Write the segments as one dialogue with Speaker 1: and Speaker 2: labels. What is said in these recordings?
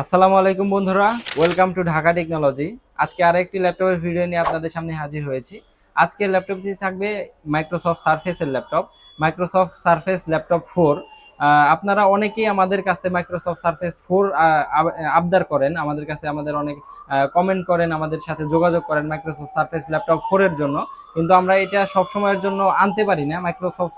Speaker 1: আসসালামু আলাইকুম বন্ধুরা ওয়েলকাম টু ঢাকা টেকনোলজি আজকে আর একটি ল্যাপটপের ভিডিও নিয়ে আপনাদের সামনে হাজির হয়েছি। আজকের ল্যাপটপটি থাকবে মাইক্রোসফট সারফেসের laptop Microsoft Surface laptop four আপনারা অনেকেই আমাদের কাছে মাইক্রোসফট সার্ফেস ফোর আবদার করেন। আমাদের কাছে আমাদের অনেক কমেন্ট করেন, আমাদের সাথে যোগাযোগ করেন মাইক্রোসফট সার্ফেস ল্যাপটপ ফোরের জন্য। কিন্তু আমরা এটা সব সময়ের জন্য আনতে পারি না। মাইক্রোসফট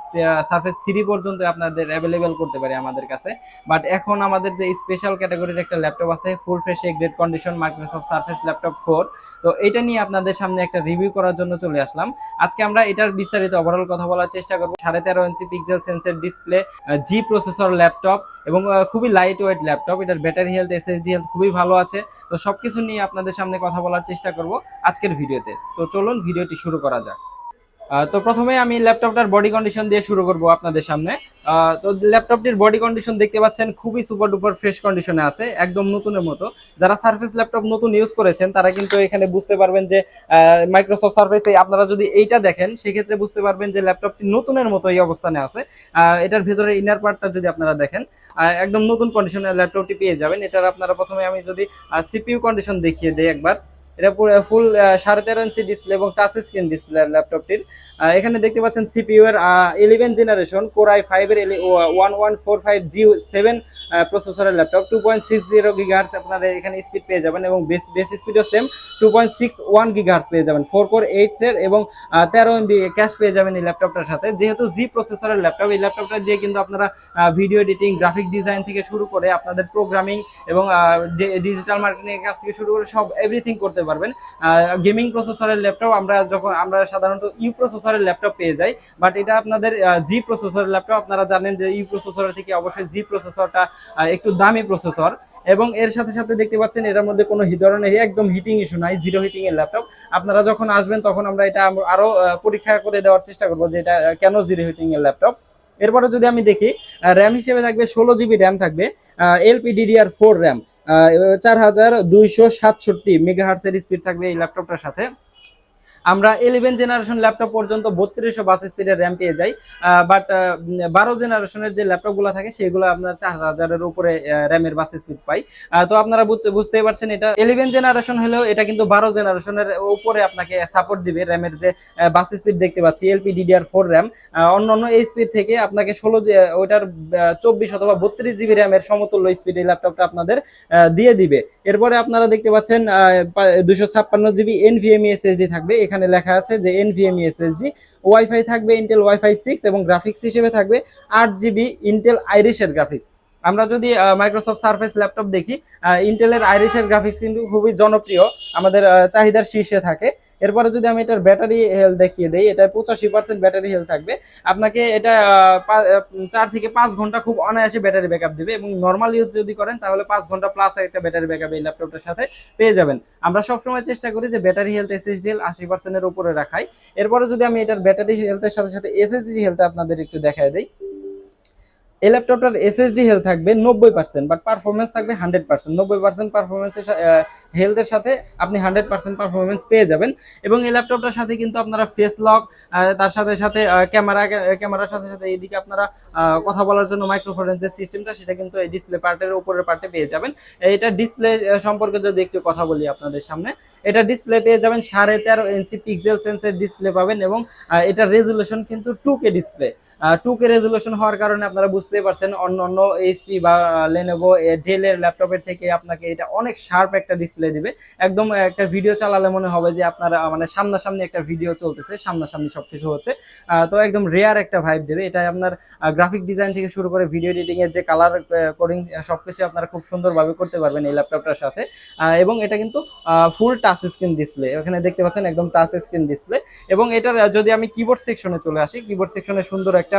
Speaker 1: সারফেস থ্রি পর্যন্ত আপনাদের অ্যাভেলেবেল করতে পারি আমাদের কাছে। বাট এখন আমাদের যে স্পেশাল ক্যাটাগরির একটা ল্যাপটপ আছে full fresh grade condition Microsoft Surface laptop four তো এটা নিয়ে আপনাদের সামনে একটা রিভিউ করার জন্য চলে আসলাম। আজকে আমরা এটার বিস্তারিত ওভারঅল কথা বলার চেষ্টা করব। সাড়ে তেরো ইঞ্চি পিক্সেল সেন্সের ডিসপ্লে জি প্রসেসর ল্যাপটপ এবং খুবই লাইট ওয়েট ল্যাপটপ এটার ব্যাটারি হেলথ এসএসডি হেলথ খুবই ভালো আছে। তো সবকিছু নিয়ে আপনাদের সামনে কথা বলার চেষ্টা করব আজকের ভিডিওতে। তো চলুন ভিডিওটি শুরু করা যাক। তো প্রথমে আমি ল্যাপটপটার বডি কন্ডিশন দিয়ে শুরু করব আপনাদের সামনে। তো ল্যাপটপটির বডি কন্ডিশন দেখতে পাচ্ছেন, খুবই সুপার ডুপার ফ্রেশ কন্ডিশনে আছে, একদম নতুনের মতো। যারা সার্ফেস ল্যাপটপ নতুন ইউজ করেছেন, তারা কিন্তু এখানে বুঝতে পারবেন যে মাইক্রোসফট সার্ফেস আপনারা যদি এইটা দেখেন, সেক্ষেত্রে বুঝতে পারবেন যে ল্যাপটপটি নতুনের মতো এই অবস্থানে আছে। এটার ভেতরে ইনার পার্টটা যদি আপনারা দেখেন একদম নতুন কন্ডিশনের ল্যাপটপটি পেয়ে যাবেন। এটার আপনারা প্রথমে আমি যদি সিপিইউ কন্ডিশন দেখিয়ে দিই একবার। এটা পুরো ফুল সাড়ে তেরো ইঞ্চি ডিসপ্লে এবং টাচ স্ক্রিন ডিসপ্লে ল্যাপটপটির এখানে দেখতে পাচ্ছেন সিপিইউ এর eleven generation core I five এর one one four five G seven প্রসেসরের laptop two point six zero gigahertz আপনারা এখানে স্পিড পেয়ে যাবেন এবং base base স্পিডও same two point six one gigahertz পেয়ে যাবেন। ফোর কোর এইট এর এবং তেরো এমবি ক্যাশ পেয়ে যাবেন এই ল্যাপটপটার সাথে। যেহেতু জি প্রসেসরের ল্যাপটপ এই ল্যাপটপটা দিয়ে কিন্তু আপনারা ভিডিও এডিটিং গ্রাফিক ডিজাইন থেকে শুরু করে আপনাদের প্রোগ্রামিং এবং ডিজিটাল মার্কেটিং এর কাছ থেকে শুরু করে সব এভরিথিং করতে পারবেন। গেমিং প্রসেসরের ল্যাপটপ আমরা যখন আমরা সাধারণত ইউ প্রসেসরের ল্যাপটপ পেয়ে যাই বাট এটা আপনাদের জি প্রসেসরের ল্যাপটপ আপনারা জানেন যে ইউ প্রসেসরের থেকে অবশ্যই জি প্রসেসরটা একটু দামি প্রসেসর এবং এর সাথে সাথে দেখতে পাচ্ছেন এটার মধ্যে কোনো ধরনের একদম হিটিং ইস্যু নাই জিরো হিটিং এর ল্যাপটপ আপনারা যখন আসবেন তখন আমরা এটা আরও পরীক্ষা করে দেওয়ার চেষ্টা করব যে এটা কেন জিরো হিটিং এর ল্যাপটপ এরপরে যদি আমি দেখি র্যাম হিসেবে থাকবে, ষোলো জিবি র্যাম থাকবে এলপি ডিডিআর ফোর র্যাম চার হাজার দুইশো সাতষট্টি মেগাহার্সের স্পিড থাকবে এই ল্যাপটপটার সাথে। আমরা ইলেভেন জেনারেশন ল্যাপটপ পর্যন্ত বত্রিশশো বাস স্পিডের র্যাম পেয়ে যাই বাট বারো জেনারেশনের যে ল্যাপটপগুলো থাকে, সেগুলো আপনার চার হাজারের উপরে র্যামের বাস স্পিড পাই। তো আপনারা বুঝতে- বুঝতেই পারছেন এটা ইলেভেন জেনারেশন হলেও এটা কিন্তু বারো জেনারেশনের উপরে আপনাকে সাপোর্ট দিবে র্যামের যে বাস স্পিড দেখতে পাচ্ছি এলপি ডিডিআর ফোর র্যাম অন্য অন্য এই স্পিড থেকে আপনাকে ষোলো ওইটার চব্বিশ অথবা বত্রিশ জিবি র্যামের সমতুল্য স্পিড এই ল্যাপটপটা আপনাদের দিয়ে দিবে। এরপরে আপনারা দেখতে পাচ্ছেন দুশো ছাপ্পান্ন জিবি এনভিএমই এসএসডি থাকবে এখানে লেখা আছে যে এনভিএমই এসএসডি ওয়াইফাই থাকবে ইন্টেল ওয়াইফাই সিক্স এবং গ্রাফিক্স হিসেবে থাকবে আট জিবি ইন্টেল আইরিশের গ্রাফিক্স আমরা যদি মাইক্রোসফট সার্ফেস ল্যাপটপ দেখি ইন্টেলের আইরিশের গ্রাফিক্স কিন্তু খুবই জনপ্রিয়, আমাদের চাহিদার শীর্ষে থাকে। এরপরে যদি আমি এটার ব্যাটারি হেলথ দেখিয়ে দিই এটা পঁচাশি পার্সেন্ট ব্যাটারি হেলথ থাকবে। আপনাকে এটা চার থেকে পাঁচ ঘণ্টা খুব অনায়াসে ব্যাটারি ব্যাকআপ দেবে এবং নর্মাল ইউজ যদি করেন, তাহলে পাঁচ ঘণ্টা প্লাস একটা ব্যাটারি ব্যাকআপ এই ল্যাপটপটার সাথে পেয়ে যাবেন। আমরা সবসময় চেষ্টা করি যে ব্যাটারি হেলথ এসএসডি হেলথ আশি পার্সেন্টের উপরে রাখাই। এরপরে যদি আমি এটার ব্যাটারি হেলথের সাথে সাথে এসএসডি হেলথ আপনাদের একটু দেখায় দিই। এই ল্যাপটপটার এসএসডি হেলথ থাকবে নব্বই পার্সেন্ট বাট পারফরমেন্স থাকবে হান্ড্রেড পার্সেন্ট নব্বই পার্সেন্ট পারফরমেন্সের হেলথের সাথে আপনি হান্ড্রেড পার্সেন্ট পারফরমেন্স পেয়ে যাবেন। এবং এই ল্যাপটপটার সাথে কিন্তু আপনারা ফেস লক তার সাথে সাথে ক্যামেরা ক্যামেরার সাথে সাথে এইদিকে আপনারা কথা বলার জন্য মাইক্রোফোনের যে সিস্টেমটা সেটা কিন্তু এই ডিসপ্লে পার্টের উপরের পার্টে পেয়ে যাবেন। এটা ডিসপ্লে সম্পর্কে যদি একটু কথা বলি আপনাদের সামনে, এটা ডিসপ্লে পেয়ে যাবেন সাড়ে তেরো ইঞ্চি পিক্সেল সেন্সের ডিসপ্লে পাবেন এবং এটা রেজুলেশন কিন্তু two K display two K resolution হওয়ার কারণে আপনারা বুঝতেই পারছেন, অন্য অন্য এইচপি বা লেনোভো ডেলের ল্যাপটপের থেকে আপনাকে এটা অনেক শার্প একটা ডিসপ্লে দিবে। একদম একটা ভিডিও চালালে মনে হবে যে আপনারা মানে সামনাসামনি একটা ভিডিও চলতেছে, সামনাসামনি সবকিছু হচ্ছে। তো একদম রেয়ার একটা ভাইব দেবে। এটা আপনার গ্রাফিক ডিজাইন থেকে শুরু করে ভিডিও এডিটিং এর যে কালার কোডিং সবকিছু আপনারা খুব সুন্দরভাবে করতে পারবেন এই ল্যাপটপটার সাথে। এবং এটা কিন্তু ফুল টাচ স্ক্রিন ডিসপ্লে এখানে দেখতে পাচ্ছেন একদম টাচ স্ক্রিন ডিসপ্লে এবং এটার যদি আমি কিবোর্ড সেকশনে চলে আসি কিবোর্ড সেকশনে সুন্দর একটা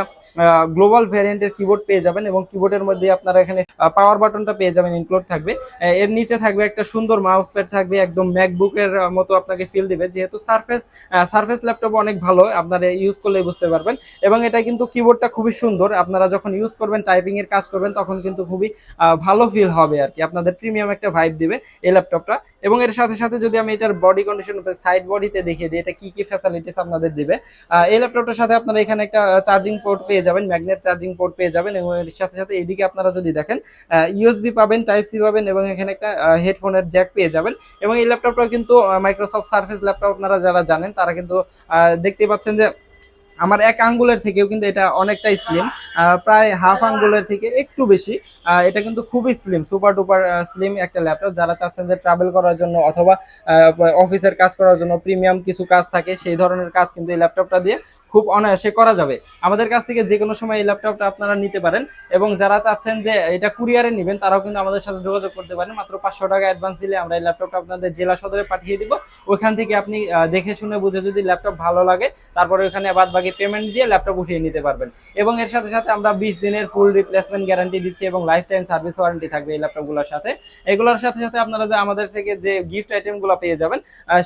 Speaker 1: গ্লোবাল ভ্যারিয়েন্টের কিবোর্ড পেয়ে যাবেন এবং কিবোর্ডের মধ্যে আপনারা এখানে পাওয়ার বাটনটা পেয়ে যাবেন ইনক্লুড থাকবে। এর নিচে থাকবে একটা সুন্দর মাউস প্যাড থাকবে, একদম ম্যাকবুকের মতো আপনাকে ফিল দিবে। যেহেতু সারফেস সারফেস ল্যাপটপ অনেক ভালো, আপনারা ইউজ করলে বুঝতে পারবেন। এবং এটা কিন্তু কিবোর্ডটা খুবই সুন্দর। আপনারা যখন ইউজ করবেন টাইপিং এর কাজ করবেন, তখন কিন্তু খুবই ভালো ফিল হবে আর কি। আপনাদের প্রিমিয়াম একটা ভাইব দিবে এই ল্যাপটপটা এবং এর সাথে সাথে যদি আমি এটার বডি কন্ডিশন সাইড বডিতে দেখিয়ে দিই, এটা কি কি ফ্যাসিলিটিস আপনাদের দিবে? এই ল্যাপটপটার সাথে আপনারা এখানে একটা চার্জিং পোর্ট পেয়ে যাবেন ম্যাগনেট চার্জিং পোর্ট পেয়ে যাবেন। পাবেন এবং এর সাথে সাথে এইদিকে আপনারা যদি দেখেন ইউএসবি পাবেন টাইপ সি পাবেন এবং এখানে একটা হেডফোনের জ্যাক পেয়ে যাবেন। এবং এই ল্যাপটপটাও কিন্তু মাইক্রোসফট সার্ফেস ল্যাপটপ আপনারা যারা জানেন, তারা কিন্তু দেখতে পাচ্ছেন যে আমার এক আঙ্গুলের থেকেও কিন্তু এটা অনেকটাই স্লিম প্রায় হাফ আঙ্গুলের থেকে একটু বেশি এটা কিন্তু খুবই স্লিম সুপার ডুপার স্লিম একটা ল্যাপটপ যারা চাচ্ছেন যে ট্রাভেল করার জন্য অথবা অফিসের কাজ করার জন্য প্রিমিয়াম কিছু কাজ থাকে, সেই ধরনের কাজ কিন্তু এই ল্যাপটপটা দিয়ে খুব অনায়াসে করা যাবে। আমাদের কাছ থেকে যে কোনো সময় এই ল্যাপটপটা আপনারা নিতে পারেন এবং যারা চাচ্ছেন যে এটা কুরিয়ারে নেবেন, তারাও কিন্তু আমাদের সাথে যোগাযোগ করতে পারেন। মাত্র পাঁচশো টাকা অ্যাডভান্স দিলে আমরা এই ল্যাপটপটা আপনাদের জেলা সদরে পাঠিয়ে দিব। ওইখান থেকে আপনি দেখে শুনে বুঝে যদি ল্যাপটপ ভালো লাগে, তারপরে ওখানে বাদ বাকি পেমেন্ট দিয়ে ল্যাপটপ উঠিয়ে নিতে পারবেন। এবং এর সাথে সাথে আমরা বিশ দিনের ফুল রিপ্লেসমেন্ট গ্যারান্টি দিচ্ছি এবং লাইফ টাইম সার্ভিস ওয়ারেন্টি থাকবে এই ল্যাপটপগুলোর সাথে। এগুলোর সাথে সাথে আপনারা যে আমাদের থেকে যে গিফট আইটেমগুলো পেয়ে যাবেন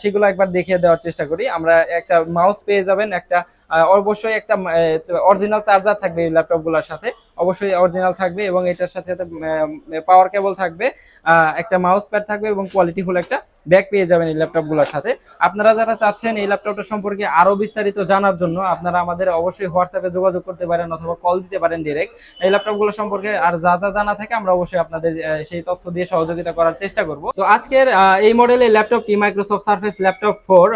Speaker 1: সেগুলো একবার দেখিয়ে দেওয়ার চেষ্টা করি। আমরা একটা মাউস পেয়ে যাবেন, একটা অবশ্যই একটা অরিজিনাল চার্জার থাকবে এই ল্যাপটপগুলোর সাথে। অবশ্যই অরিজিনাল থাকবে এবং এটার সাথে সাথে পাওয়ার কেবল থাকবে একটা মাউস প্যাড থাকবে এবং কোয়ালিটি ফুল একটা ব্যাগ পেয়ে যাবেন এই ল্যাপটপগুলোর সাথে। আপনারা যারা চাচ্ছেন এই ল্যাপটপটা সম্পর্কে আরও বিস্তারিত জানার জন্য, আপনারা আমাদের অবশ্যই হোয়াটসঅ্যাপে যোগাযোগ করতে পারেন অথবা কল দিতে পারেন ডিরেক্ট এই ল্যাপটপগুলো সম্পর্কে আর যা যা জানা থাকে আমরা অবশ্যই আপনাদের সেই তথ্য দিয়ে সহযোগিতা করার চেষ্টা করব। তো আজকের এই মডেলের ল্যাপটপটি Microsoft Surface laptop four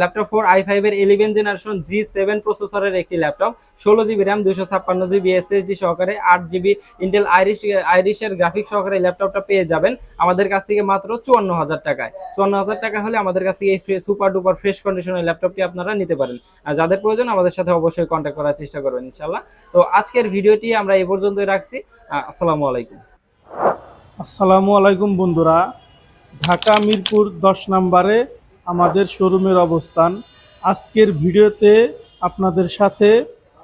Speaker 1: laptop four I five এর ইলেভেন জেনারেশন জি সেভেন প্রসেসরের একটি ল্যাপটপ ষোলো জিবি র্যাম দুশো ছাপ্পান্ন জিবি এসএসডি সহকারে আট জিবি ইন্টেল আইরিশ আইরিশের গ্রাফিক সহকারে ল্যাপটপটা পেয়ে যাবেন। আমাদের কাছ থেকে মাত্র চুয়ান্ন হাজার টাকায়। চুয়ান্ন হাজার টাকা হলে আমাদের কাছ থেকে এই সুপার ডুপার ফ্রেশ কন্ডিশনের ল্যাপটপটি আপনারা নিতে পারেন। আর যাদের প্রয়োজন আমাদের সাথে অবশ্যই কন্ট্যাক্ট করার চেষ্টা করবেন ইনশাল্লাহ তো আজকের ভিডিওটি আমরা এই পর্যন্তই রাখছি। আসসালামু আলাইকুম।
Speaker 2: আসসালামু আলাইকুম বন্ধুরা। ঢাকা মিরপুর দশ নম্বরে আমাদের শোরুমের অবস্থান। আজকের ভিডিওতে আপনাদের সাথে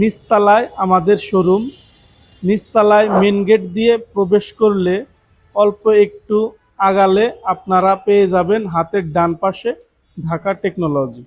Speaker 2: নিচতলায় আমাদের শোরুম। নিচতলায় মেন গেট দিয়ে প্রবেশ করলে অল্প একটু আগালে আপনারা পেয়ে যাবেন হাতের ডান পাশে ঢাকা টেকনোলজি।